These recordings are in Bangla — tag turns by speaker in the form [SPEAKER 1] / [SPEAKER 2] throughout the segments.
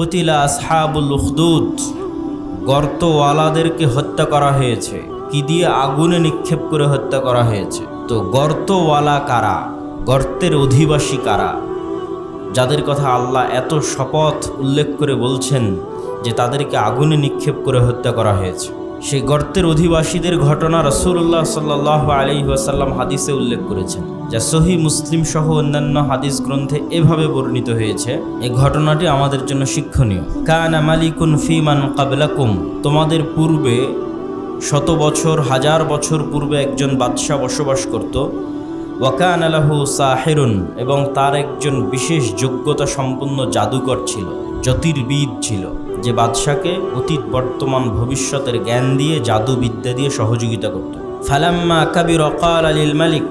[SPEAKER 1] কতিলা আসহাবুল উখদুদ, গর্তওয়ালাদেরকে হত্যা করা হয়েছে। কি দিয়ে? আগুনে নিক্ষেপ করে হত্যা করা হয়েছে। তো গর্তওয়ালা কারা? গর্তের অধিবাসী কারা? যাদের কথা আল্লাহ এত শপথ উল্লেখ করে বলছেন যে তাদেরকে আগুনে নিক্ষেপ করে হত্যা করা হয়েছে। সেই গর্তের অধিবাসীদের ঘটনা রসুল্লাহ সাল্লাহ আলি ওয়াসাল্লাম হাদিসে উল্লেখ করেছেন। যা সহি মুসলিম সহ অন্যান্য হাদিস গ্রন্থে এভাবে বর্ণিত হয়েছে এই ঘটনাটি আমাদের জন্য শিক্ষণীয়। কানা মালিকুন ফিমান কাবলাকুম, তোমাদের পূর্বে শত বছর, হাজার বছর পূর্বে একজন বাদশাহ বসবাস করত। ওয়াকান আলাহু সাহেরুন, এবং তার একজন বিশেষ যোগ্যতা সম্পন্ন জাদুকর ছিল, জ্যোতির্বিদ ছিল, যে বাদশাকে অতীত বর্তমান ভবিষ্যতের জ্ঞান দিয়ে, জাদুবিদ্যা দিয়ে সহযোগিতা করত। ফালাম্মা কাবির অকাল আলিল মালিক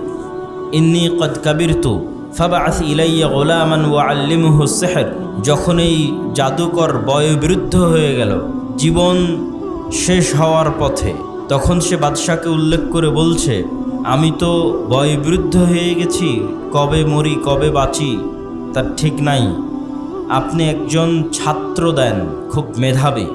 [SPEAKER 1] ইন্নি কদ কাবিরতু ফাবাস ইলাইয়া গোলামান ওয়া আল্লিমুহু সেহের। যখন এই জাদুকর বয়োবৃদ্ধ হয়ে গেল, জীবন শেষ হওয়ার পথে, তখন সে বাদশাকে উল্লেখ করে বলছে, আমি তো বয়োবৃদ্ধ হয়ে গেছি, কবে মরি, কবে বাঁচি, তার ঠিক নাই। আপনি একজন ছাত্র দেন, খুব মেধাবী।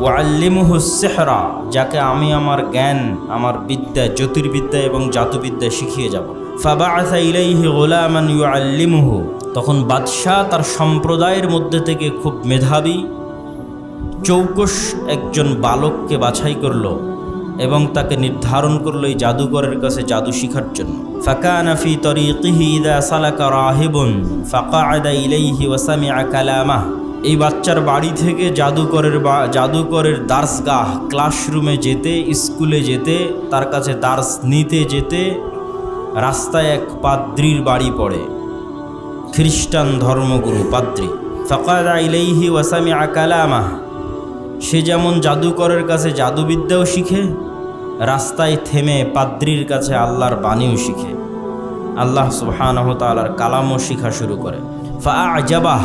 [SPEAKER 1] ওয়াল্লিমুহুসেহরা যাকে আমি আমার জ্ঞান, আমার বিদ্যা, জ্যোতির্বিদ্যা এবং জাতুবিদ্যা শিখিয়ে যাব। ফাবা ফাবাআসা ইলাইহি গোলামান ইউআল্লিমুহু, তখন বাদশাহ তার সম্প্রদায়ের মধ্যে থেকে খুব মেধাবী, চৌকস একজন বালককে বাছাই করল এবং তাকে নির্ধারণ করল এই জাদুকরের কাছে জাদু শিখার জন্য। ফাকানা ফি তরিকিহি ইদা ফাকাআদা ইলাইহি ওয়া সামিআ কালামাহ। এই বাচ্চার বাড়ি থেকে জাদুকরের বা, জাদুকরের দার্সগাহ ক্লাসরুমে যেতে, স্কুলে যেতে, তার কাছে দার্স নিতে যেতে রাস্তায় এক পাদ্রির বাড়ি পড়ে। খ্রিস্টান ধর্মগুরু পাদ্রি। ফকাদা ইলাইহি ওয়াসামি আকালামাহ সে যেমন জাদুকরের কাছে জাদুবিদ্যাও শিখে, রাস্তায় থেমে পাদ্রির কাছে আল্লাহর বাণীও শিখে। আল্লাহ সুবহানাহু তাআলার কালামও শিখা শুরু করে। ফা আজাবাহ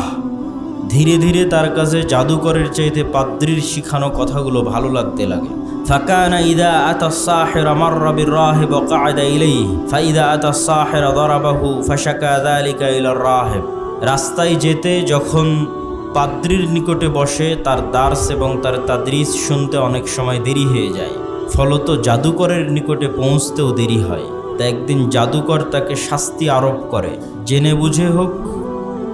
[SPEAKER 1] ধীরে ধীরে তার কাছে জাদুকরের চাইতে পাদ্রির শিখানো কথাগুলো ভালো লাগতে লাগে فكان إذا أتى الساحر مر بالراهب وقعد إليه فإذا أتى الساحر ضربه فشكى ذلك إلى الراهب রাস্তায় যেতে যখন পাদ্রির নিকটে বসে তার দার্স এবং তার তাদরিস শুনতে অনেক সময় দেরি হয়ে যায় ফলত জাদুকরের নিকটে পৌঁছতেও দেরি হয় তা একদিন জাদুকর তাকে শাস্তি আরোপ করে জেনে বুঝে হোক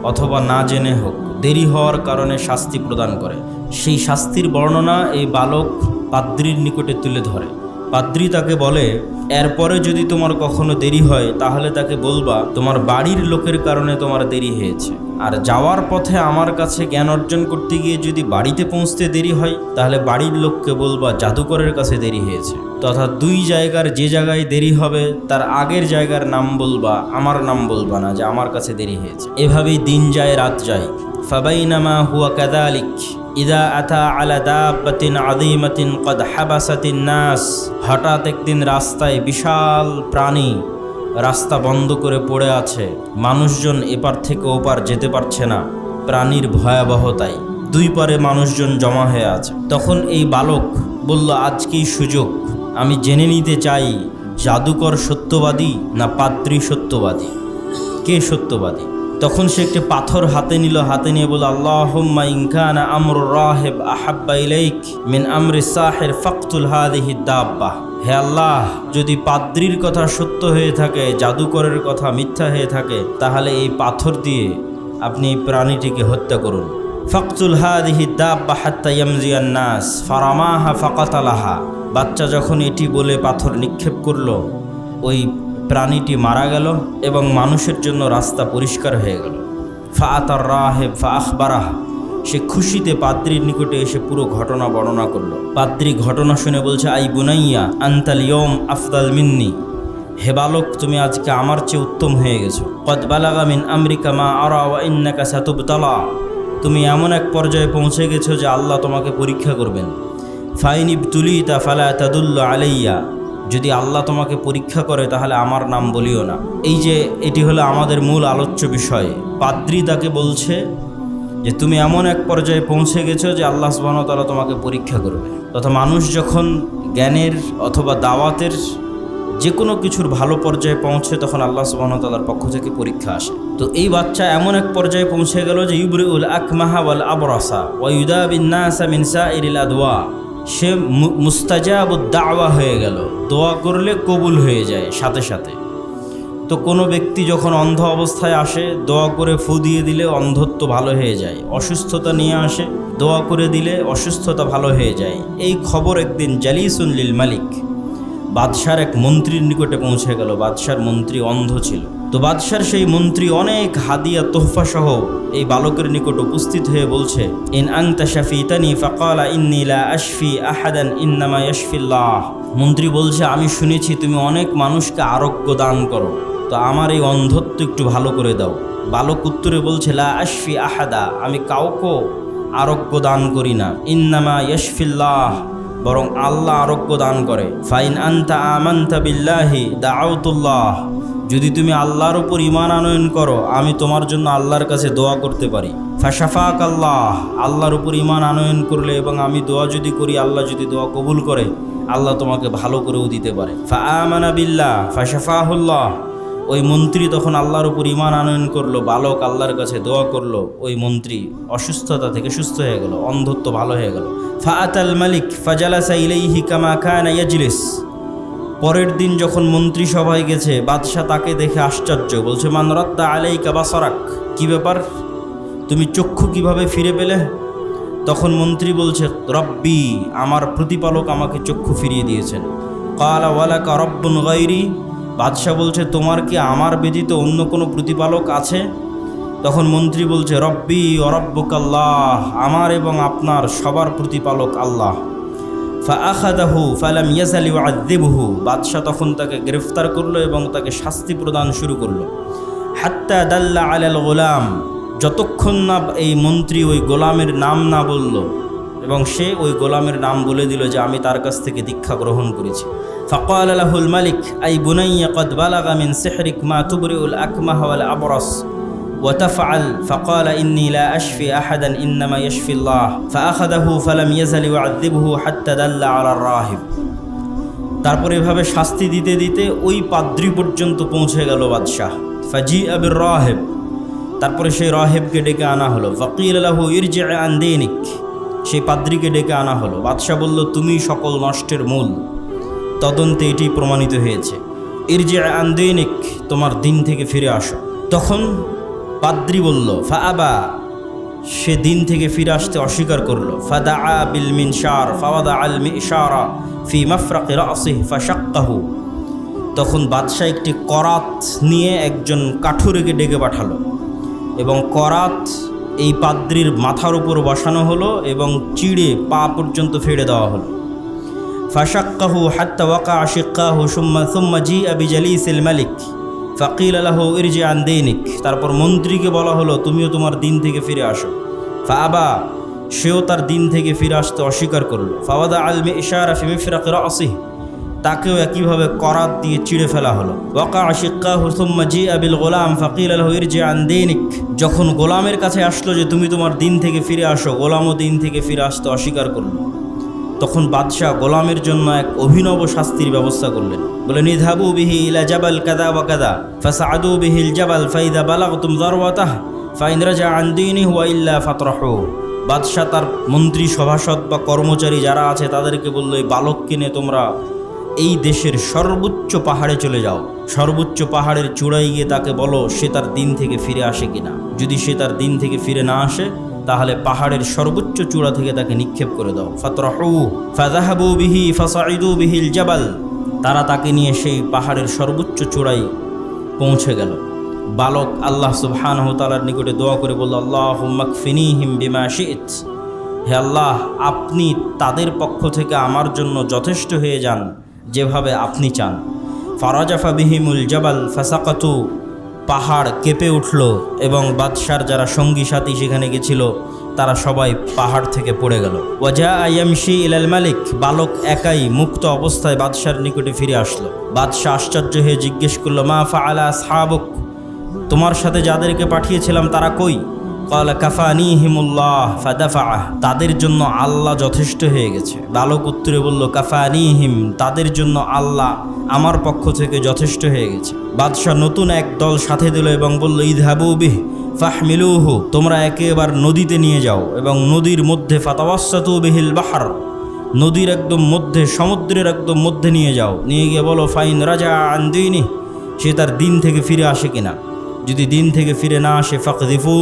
[SPEAKER 1] অথবা না জেনে হোক দেরি হওয়ার কারণে শাস্তি প্রদান করে। সেই শাস্তির বর্ণনা এই বালক পাদ্রির নিকটে তুলে ধরে। পাদ্রি তাকে বলে, এরপরে যদি তোমার কখনো দেরি হয়, তাহলে তাকে বলবা, তোমার বাড়ির লোকের কারণে তোমার দেরি হয়েছে। আর যাওয়ার পথে আমার কাছে জ্ঞান অর্জন করতে গিয়ে যদি বাড়িতে পৌঁছতে দেরি হয়, তাহলে বাড়ির লোককে বলবা, জাদুকরের কাছে দেরি হয়েছে। তথা দুই জায়গার যে জায়গায় দেরি হবে, তার আগের জায়গার নাম বলবা, আমার নাম বলবা না যে আমার কাছে দেরি হয়েছে। এভাবেই দিন যায়, রাত যায়। ফাবাইনামা হুয়া কাদালিক। ইদা আথা আলা দাব্বাতিন আদিমাতিন কদ হাবাসাতিন নাস। হঠাৎ একদিন রাস্তায় বিশাল প্রাণী রাস্তা বন্ধ করে পড়ে আছে। মানুষজন এপার থেকে ওপার যেতে পারছে না, প্রাণীর ভয়াবহতায়। দুই পারে মানুষজন জমা হয়ে আছে। তখন এই বালক বলল আজকেই সুযোগ? আমি জেনে নিতে চাই, জাদুকর সত্যবাদী না পাত্রী সত্যবাদী? কে সত্যবাদী? তখন সে একটি পাথর হাতে নিল, হাতে নিয়ে বলল, আল্লাহুম্মা ইনকানা আমর রাহেব আহাব্বা ইলাইক মিন আমরি সাহের ফাকতুল হাদিহি দাব্বাহ। হে আল্লাহ, যদি পাদ্রির কথা সত্য হয়ে থাকে, জাদুকরের কথা মিথ্যা হয়ে থাকে, তাহলে এই পাথর দিয়ে আপনি এই প্রাণীটিকে হত্যা করুন। ফাকতুল হাদিহি দাব্বা হাত্তা ইয়ামজিয়ান নাস ফারামাহা ফাকাতালাহা। বাচ্চা যখন এটি বলে পাথর নিক্ষেপ করল, ওই প্রাণীটি মারা গেল এবং মানুষের জন্য রাস্তা পরিষ্কার হয়ে গেল। ফা আতার রাহেব ফা আখবারাহ সে খুশিতে পাদ্রির নিকটে এসে পুরো ঘটনা বর্ণনা করল। পাদ্রি ঘটনা শুনে বলছে, আই বুনাইয়া, আন্তাল ইয়ম আফদাল মিন্নি। হে বালক, তুমি আজকে আমার চেয়ে উত্তম হয়ে গেছো। কদ বালাগা মিন আমেরিকা মা আরা ওয়া ইন্নাকা সাতুবতালা। তুমি এমন এক পর্যায়ে পৌঁছে গেছো যে আল্লাহ তোমাকে পরীক্ষা করবেন। ফাইনিব তুলি তা ফালা তাদুল্লা আলাইয়া। যদি আল্লাহ তোমাকে পরীক্ষা করে, তাহলে আমার নাম বলিও না। এই যে, এটি হলো আমাদের মূল আলোচ্য বিষয়। পাদ্রি তাকে বলছে যে, তুমি এমন এক পর্যায়ে পৌঁছে গেছো যে আল্লাহ সুবাহতালা তোমাকে পরীক্ষা করবে। তথা মানুষ যখন জ্ঞানের অথবা দাওয়াতের যে কোনো কিছুর ভালো পর্যায়ে পৌঁছে, তখন আল্লাহ সুবাহতাল্লার পক্ষ থেকে পরীক্ষা আসে। তো এই বাচ্চা এমন এক পর্যায়ে পৌঁছে গেল যে, ইউবরিউল আকমাহা ওয়াল আবরাসা ওয়ুদা বিন্নাসা মিনসা ইরিল আদওয়া। সে মু- মুস্তাজাবুদ দাওয়া হয়ে গেল। দোয়া করলে কবুল হয়ে যায় সাথে সাথে। তো কোনো ব্যক্তি যখন অন্ধ অবস্থায় আসে, দোয়া করে ফু দিয়ে দিলে অন্ধত্ব ভালো হয়ে যায়, অসুস্থতা নিয়ে আসে, দোয়া করে দিলে অসুস্থতা ভালো হয়ে যায়। এই খবর একদিন জালিসুন লিল মালিক, বাদশার এক মন্ত্রীর নিকটে পৌঁছে গেল। বাদশার মন্ত্রী অন্ধ ছিল। তো বাদশার সেই মন্ত্রী অনেক হাদিয়া তোহফা সহ এই বালকের নিকট উপস্থিত হয়ে বলছে, ইন আংতা শাফিতানি ফাকালা ইন্নি লা আশফি আহাদান ইন্নামা ইয়াশফিল্লাহ। মন্ত্রী বলছে, আমি শুনেছি তুমি অনেক মানুষকে আরোগ্য দান করো, তো আমার এই অন্ধত্ব একটু ভালো করে দাও। বালক উত্তরে বলছে, লা আশফি আহাদা, আমি কাউকে আরোগ্য দান করি না। ইন্নামা ইয়াশফিল্লাহ। বরং আল্লাহ আরোগ্য দান করে। ফাইন আন্তা আমান্তা বিল্লাহি দাউতুল্লাহ যদি তুমি আল্লাহর উপর ইমান আনয়ন করো, আমি তোমার জন্য আল্লাহর কাছে দোয়া করতে পারি। ফাশাফাক আল্লাহ আল্লাহর উপর ইমান আনয়ন করলে এবং আমি দোয়া যদি করি, আল্লাহ যদি দোয়া কবুল করে, আল্লাহ তোমাকে ভালো করেও দিতে পারে। ফা আমানা বিল্লাহ। ফাশাফাহুল্লাহ। ওই মন্ত্রী তখন আল্লাহর উপর ইমান আনয়ন করল, বালক আল্লাহর কাছে দোয়া করল, ওই মন্ত্রী অসুস্থতা থেকে সুস্থ হয়ে গেল, অন্ধত্ব ভালো হয়ে গেল। আল মালিক ফাজালাসা ইলাইহি কামা কানা ইয়াজলিস। পরের দিন যখন মন্ত্রী সভায় গেছে, বাদশাহ তাকে দেখে আশ্চর্য, বলছে মানরাদ্দা আলাইকা বাসারাক? কি ব্যাপার? তুমি চক্ষু কীভাবে ফিরে পেলে? তখন মন্ত্রী বলছে, রব্বি, আমার প্রতিপালক আমাকে চক্ষু ফিরিয়ে দিয়েছেন। কালা ওয়ালাকা রব্বুন গাইরি বাদশাহ বলছে, তোমার কি আমার ব্যতীত অন্য কোনো প্রতিপালক আছে? তখন মন্ত্রী বলছে, রব্বি অরব্বুক আল্লাহ আমার এবং আপনার সবার প্রতিপালক আল্লাহ। ফাআখাদাহু ফালাম ইয়াজালি ওয়াদ্দিবহু বাদশাহ তখন তাকে গ্রেফতার করল এবং তাকে শাস্তি প্রদান শুরু করল। হাত্তা দাল্লা আলাল গোলাম, যতক্ষণ না এই মন্ত্রী ওই গোলামের নাম না বলল এবং সে ওই গোলামের নাম বলে দিল যে আমি তার কাছ থেকে দীক্ষা গ্রহণ করেছি فقال له الملك أي بني قد بلغ من سحرك ما تبرئ الأكمه والأبرص وتفعل فقال إني لا أشفي أحدا إنما يشفي الله فأخذه فلم يزل يعذبه حتى دل على الراهب তারপর এভাবে শাস্তি দিতে দিতে ওই পাদ্রি পর্যন্ত পৌঁছে গেল বাদশাহ ফাজি আবির রাহেব তারপরে সেই রাহেবকে ডেকে আনা হলো ফকির আলাহু ইরজে আন্দেনিক সেই পাদ্রিকে ডেকে আনা হলো। বাদশাহ বলল তুমি সকল নষ্টের মূল। তদন্তে এটি প্রমাণিত হয়েছে। ইরজে আন্দেনিক তোমার দিন থেকে ফিরে আসো। তখন পাদ্রি বলল ফা আবা সে দিন থেকে ফিরে আসতে অস্বীকার করল। ফাদা আ বিল মিনশার, ফাওয়াদা আল মিশারা ফি মাফরাকে রাসিহ ফাশাক্কাহু। তখন বাদশাহ একটি করাত নিয়ে একজন কাঠুরেকে ডেকে পাঠালো এবং করাত এই পাদ্রির মাথার উপর বসানো হলো এবং চিড়ে পা পর্যন্ত ফেড়ে দেওয়া হলো। ফাশাক্কাহু হাত্তা ওয়াকা আশিক্কাহু সুম্মা সুম্মা জি আবি জালিসিল মালিক। ফাকিল আলাহ ইরজি আন দৈনিক। তারপর মন্ত্রীকে বলা হলো, তুমিও তোমার দিন থেকে ফিরে আসো। ফাবা সেও তার দিন থেকে ফিরে আসতে অস্বীকার করল। ফাওয়াদা আলমে ইশারা ফিমিফিরাক রাসিহ। তাকেও একইভাবে করাত দিয়ে চিড়ে ফেলা হলো। ওয়াকা আশিক্কা হুসুম্মা জি আবিল গোলাম ফাকিল আলহ ইরজি আন দৈনিক। যখন গোলামের কাছে আসলো যে তুমি তোমার দিন থেকে ফিরে আসো, গোলামও দিন থেকে ফিরে আসতে অস্বীকার করল। তখন বাদশাহ গোলামের জন্য এক অভিনব শাস্তির ব্যবস্থা করলেন। বলে নিধাবু বিহি ইলা জাবাল কাদা বা কাদা ফাসাদু বিহিল জাবাল ফাইদা বালাগতুম দারওয়াতাহ ফাইন রাজা আন দীনিহি ওয়া ইল্লা ফাতরাহু। বাদশাহ তার মন্ত্রী, সভাসদ বা কর্মচারী যারা আছে তাদেরকে বলল, এই বালক কিনে তোমরা এই দেশের সর্বোচ্চ পাহাড়ে চলে যাও। সর্বোচ্চ পাহাড়ের চূড়ায় গিয়ে তাকে বলো, সে তার দিন থেকে ফিরে আসে কিনা। যদি সে তার দিন থেকে ফিরে না আসে, তাহলে পাহাড়ের সর্বোচ্চ চূড়া থেকে তাকে নিক্ষেপ করে দাও। ফাতরাহু, ফাযাহাবু বিহি ফাসাইদু বিহিল জাবাল। তারা তাকে নিয়ে সেই পাহাড়ের সর্বোচ্চ চূড়ায় পৌঁছে গেল। বালক আল্লাহ সুবহানাহু তাআলার নিকটে দোয়া করে বলল, আল্লাহুম্মা কফিনিহিম বিমা শি'ত। হে আল্লাহ, আপনি তাদের পক্ষ থেকে আমার জন্য যথেষ্ট হয়ে যান। যেভাবে আপনি চান। ফারাজাফা বিহিমুল জবাল ফাসাকাতু, পাহাড় কেঁপে উঠল এবং বাদশার যারা সঙ্গী সাথী সেখানে গেছিল, তারা সবাই পাহাড় থেকে পড়ে গেল। ওয়াজা আয়ামশি ইলাল মালিক, বালক একাই মুক্ত অবস্থায় বাদশার নিকটে ফিরে আসলো। বাদশাহ আশ্চর্য হয়ে জিজ্ঞেস করল, মা ফা আলা সাহাবক তোমার সাথে যাদেরকে পাঠিয়েছিলাম তারা কই? কাফানি ফাদাফা তাদের জন্য আল্লাহ যথেষ্ট হয়ে গেছে। বালক উত্তরে বলল কাফানি হিম তাদের জন্য আল্লাহ আমার পক্ষ থেকে যথেষ্ট হয়ে গেছে। বাদশাহ নতুন এক দল সাথে দিল এবং বলল ইদহাবু বিহ, ফাহমিলুহু, তোমরা একেবার নদীতে নিয়ে যাও এবং নদীর মধ্যে ফাতাবাসাতু বিহিল বাহার, নদীর একদম মধ্যে, সমুদ্রের একদম মধ্যে নিয়ে যাও। নিয়ে গিয়ে বলো, ফাইন রাজা আন্দিনি সে তার দিন থেকে ফিরে আসে কিনা? যদি দিন থেকে ফিরে না আসে ফাকদিফু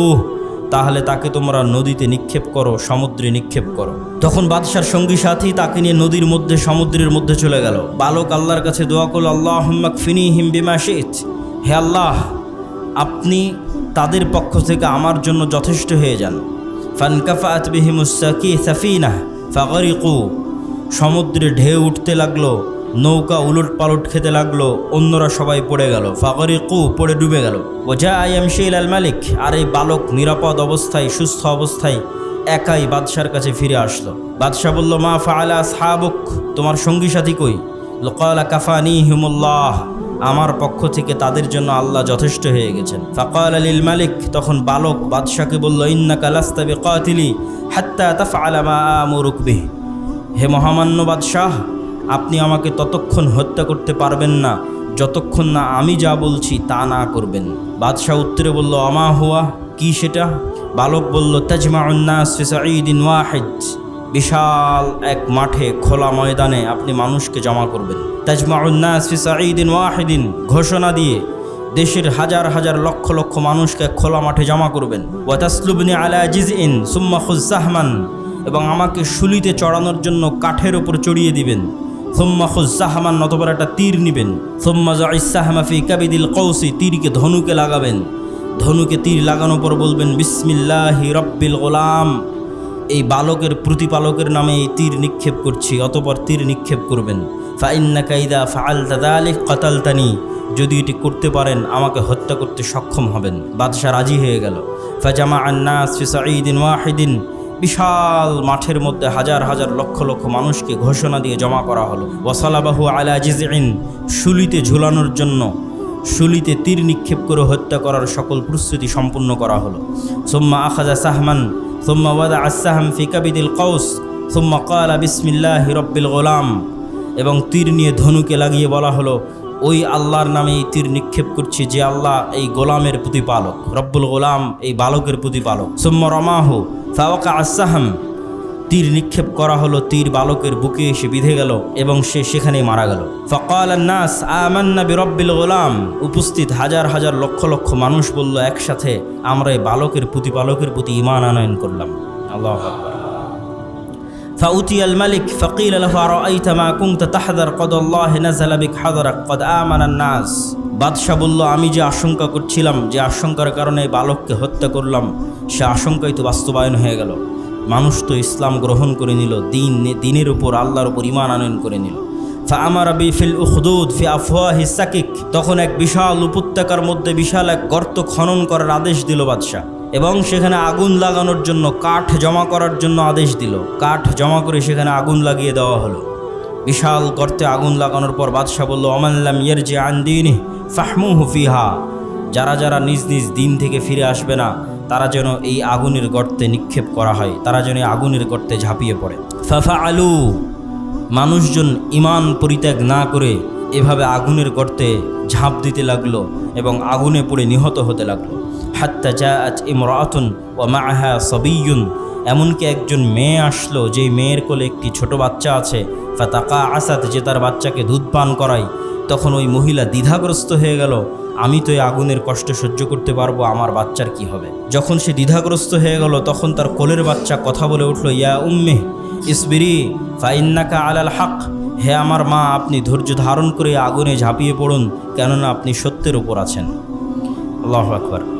[SPEAKER 1] তাহলে তাকে তোমরা নদীতে নিক্ষেপ করো, সমুদ্রে নিক্ষেপ করো। তখন বাদশার সঙ্গী সাথী তাকে নিয়ে নদীর মধ্যে, সমুদ্রের মধ্যে চলে গেল। বালক আল্লাহর কাছে দোয়া করল আল্লাহ ফিনি হিম বিমা শেখ হে আল্লাহ, আপনি তাদের পক্ষ থেকে আমার জন্য যথেষ্ট হয়ে যান। ফানকাফাত বিহিমুসাকি সাফিনা ফাগরিকু। সমুদ্রে ঢেউ উঠতে লাগল নৌকা উলট পালট খেতে লাগল, অন্যরা সবাই পড়ে গেল। ফাগরি কু পড়ে ডুবে গেল। ওজা আইএম শেল আল মালিক, আর এই বালক নিরাপদ অবস্থায়, সুস্থ অবস্থায় একাই বাদশার কাছে ফিরে আসলো। বাদশাহ বলল, মা ফাআলা সাহাবুক তোমার সঙ্গী সাথী কই? লোকালা কাফানি হিমুল্লাহ আমার পক্ষ থেকে তাদের জন্য আল্লাহ যথেষ্ট হয়ে গেছেন। ফাকাল আলিল মালিক, তখন বালক বাদশাকে বলল ইন্না কালাস্তাবি কাতিলি হাত্তা তাফআলা মা আমুরুক বিহ। হে মহামান্য বাদশাহ আপনি আমাকে ততক্ষণ হত্যা করতে পারবেন না, যতক্ষণ না আমি যা বলছি তা না করবেন। বাদশাহ উত্তরে বলল আমা হুয়া? কি সেটা? বালক বলল তাজমাউন্নাস ফি সাঈদিন ওয়াহিদ। বিশাল এক মাঠে, খোলা ময়দানে আপনি মানুষকে জমা করবেন। তাজমাউন্নাস ফি সাঈদিন ওয়াহিদিন, ঘোষণা দিয়ে দেশের হাজার হাজার লক্ষ লক্ষ মানুষকে খোলা মাঠে জমা করবেন। ওয়াতাসলুবনি আলা জিজইন, সুম্মা খুজাহমান এবং আমাকে শুলিতে চড়ানোর জন্য কাঠের ওপর চড়িয়ে দিবেন। সোম্মা খুজাহমান নতবার একটা তীর নিবেন। সোম্মা জাইসাহমাফি কাবিদিল কৌসি তীরকে ধনুকে লাগাবেন। ধনুকে তীর লাগানোর পর বলবেন, বিসমিল্লাহি রব্বিল গোলাম। এই বালকের প্রতিপালকের নামে এই তীর নিক্ষেপ করছি, অতপর তীর নিক্ষেপ করবেন। ফাইন্না কাইদা ফাআল তাদালিক কতালতানি, যদি এটি করতে পারেন, আমাকে হত্যা করতে সক্ষম হবেন। বাদশাহ রাজি হয়ে গেল। ফাজামা আন্নাস ফি সাঈদিন ওয়াহিদিন বিশাল মাঠের মধ্যে হাজার হাজার লক্ষ লক্ষ মানুষকে ঘোষণা দিয়ে জমা করা হলো। ওয়াসালাবাহু আলা জিজইন শুলিতে ঝুলানোর জন্য, শুলিতে তীর নিক্ষেপ করে হত্যা করার সকল প্রস্তুতি সম্পূর্ণ করা হলো। সোম্মা আখাজা সাহমান, সোম্মা ওয়াদা আসাহাম ফি কাবিদিল কৌস সোম্মা কালা বিসমিল্লাহ রব্বিল গোলাম। এবং তীর নিয়ে ধনুকে লাগিয়ে বলা হলো ওই আল্লাহর নামে তীর নিক্ষেপ করছি যে আল্লাহ এই গোলামের প্রতিপালক, রব্বুল গোলাম এই বালকের প্রতিপালক। সোম্মা রমাহ ফাওয়াকা আসাহাম তীর নিক্ষেপ করা হলো, তীর বালকের বুকে এসে বিধে গেল এবং সে সেখানেই মারা গেল। ফকাল নাস আমান্না বিরব্বিল গোলাম। উপস্থিত হাজার হাজার লক্ষ লক্ষ মানুষ বলল, একসাথে আমরা এই বালকের প্রতিপালকের প্রতি ইমান আনয়ন করলাম। আল্লাহ আকবার। فأتي الملك فقيل له أرأيت ما كنت تحذر قد الله نزل بك حذرك قد آمن الناس বাদশাহ বলল আমি যে আশঙ্কা করছিলাম যে আশঙ্কার কারণে এই বালককে হত্যা করলাম সে আশঙ্কাই তো বাস্তবায়ন হয়ে গেল মানুষ তো ইসলাম গ্রহণ করে নিল দিন দিনের উপর আল্লাহর উপর ইমান আনয়ন করে নিল আমার আবি ফিল উখদুদ ফি আফওয়াহি সাকিক তখন এক বিশাল উপত্যকার মধ্যে বিশাল এক গর্ত খনন করার আদেশ দিল বাদশাহ এবং সেখানে আগুন লাগানোর জন্য, কাঠ জমা করার জন্য আদেশ দিল। কাঠ জমা করে সেখানে আগুন লাগিয়ে দেওয়া হলো। বিশাল গর্তে আগুন লাগানোর পর বাদশাহ বলল অমাল্লাম ইয়ের যে আন্দিন ফাহমু হুফিহা যারা যারা নিজ নিজ দিন থেকে ফিরে আসবে না, তারা যেন এই আগুনের গর্তে নিক্ষেপ করা হয়, তারা যেন এই আগুনের গর্তে ঝাঁপিয়ে পড়ে। ফাফা আলু মানুষজন ইমান পরিত্যাগ না করে এভাবে আগুনের গর্তে ঝাঁপ দিতে লাগল এবং আগুনে পড়ে নিহত হতে লাগল। হাত্তা যা আজ ইমরাতুন ও মাহা সবিয়ুন। এমনকি একজন মেয়ে আসলো, যেই মেয়ের কোলে একটি ছোট বাচ্চা আছে। ফাতাকা আসাদ যে তার বাচ্চাকে দুধ পান করায়। তখন ওই মহিলা দ্বিধাগ্রস্ত হয়ে গেল, আমি তো এই আগুনের কষ্ট সহ্য করতে পারব, আমার বাচ্চার কি হবে? যখন সে দ্বিধাগ্রস্ত হয়ে গেল, তখন তার কোলের বাচ্চা কথা বলে উঠল, ইয়া উম্মে, ইসবিরি, ফাইন্নাকা আলাল হক। হে আমার মা, আপনি ধৈর্য ধারণ করে আগুনে ঝাঁপিয়ে পড়ুন, কেননা আপনি সত্যের উপর আছেন। আল্লাহ আকবর।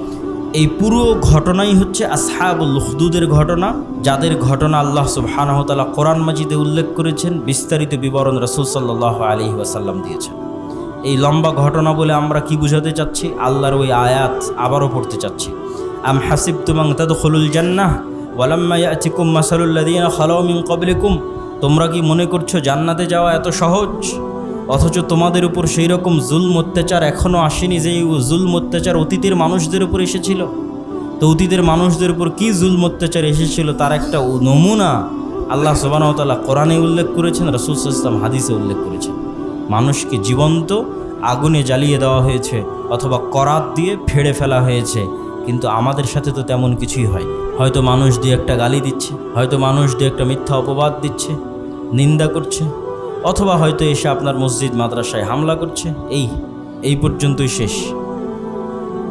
[SPEAKER 1] এই পুরো ঘটনাই হচ্ছে আসহাবুল হুদুদের ঘটনা, যাদের ঘটনা আল্লাহ সুবহানাহতালা কোরআন মাজিদে উল্লেখ করেছেন, বিস্তারিত বিবরণ রসুল সাল্লাহ আলী ওয়াসাল্লাম দিয়েছেন। এই লম্বা ঘটনা বলে আমরা কি বুঝাতে চাচ্ছি? আল্লাহর ওই আয়াত আবারও পড়তে চাচ্ছি। আম হাসিব তুমাং তাদ খলুল জান্নাহ, ওয়ালাম্মা ইয়াতিকুম মাসালুল্লাদিন খালাউ মিন ক্বাবলিকুম, তোমরা কি মনে করছ জান্নাতে যাওয়া এত সহজ? অথচ তোমাদের উপর সেই রকম জুলম, অত্যাচার এখনও আসেনি যে জুলম, অত্যাচার অতীতের মানুষদের উপর এসেছিল। তো অতীতের মানুষদের উপর কী জুলম, অত্যাচার এসেছিল তার একটা নমুনা আল্লাহ সোবানতাল্লাহ কোরআনে উল্লেখ করেছেন, রসুল ইসলাম হাদিসে উল্লেখ করেছেন। মানুষকে জীবন্ত আগুনে জ্বালিয়ে দেওয়া হয়েছে অথবা করাত দিয়ে ফেড়ে ফেলা হয়েছে। কিন্তু আমাদের সাথে তো তেমন কিছুই হয়। হয়তো মানুষ দিয়ে একটা গালি দিচ্ছে, হয়তো মানুষ দিয়ে একটা মিথ্যা অপবাদ দিচ্ছে, নিন্দা করছে অথবা হয়তো এসে আপনার মসজিদ মাদ্রাসায় হামলা করছে। এই এই পর্যন্তই শেষ।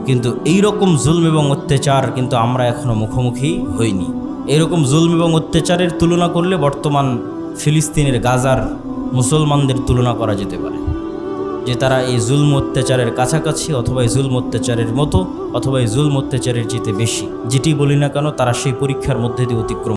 [SPEAKER 1] কিন্তু এই রকম জুলম এবং অত্যাচার কিন্তু আমরা এখনও মুখোমুখি হইনি। এরকম জুলম এবং অত্যাচারের তুলনা করলে বর্তমান ফিলিস্তিনের, গাজার মুসলমানদের তুলনা করা যেতে পারে। যে তারা এই জুলম অত্যাচারের কাছাকাছি অথবা এই জুলম অত্যাচারের মতো অথবা এই জুলম অত্যাচারের চেয়ে বেশি। যেটি বলি না কেন, তারা সেই পরীক্ষার মধ্যে দিয়ে অতিক্রম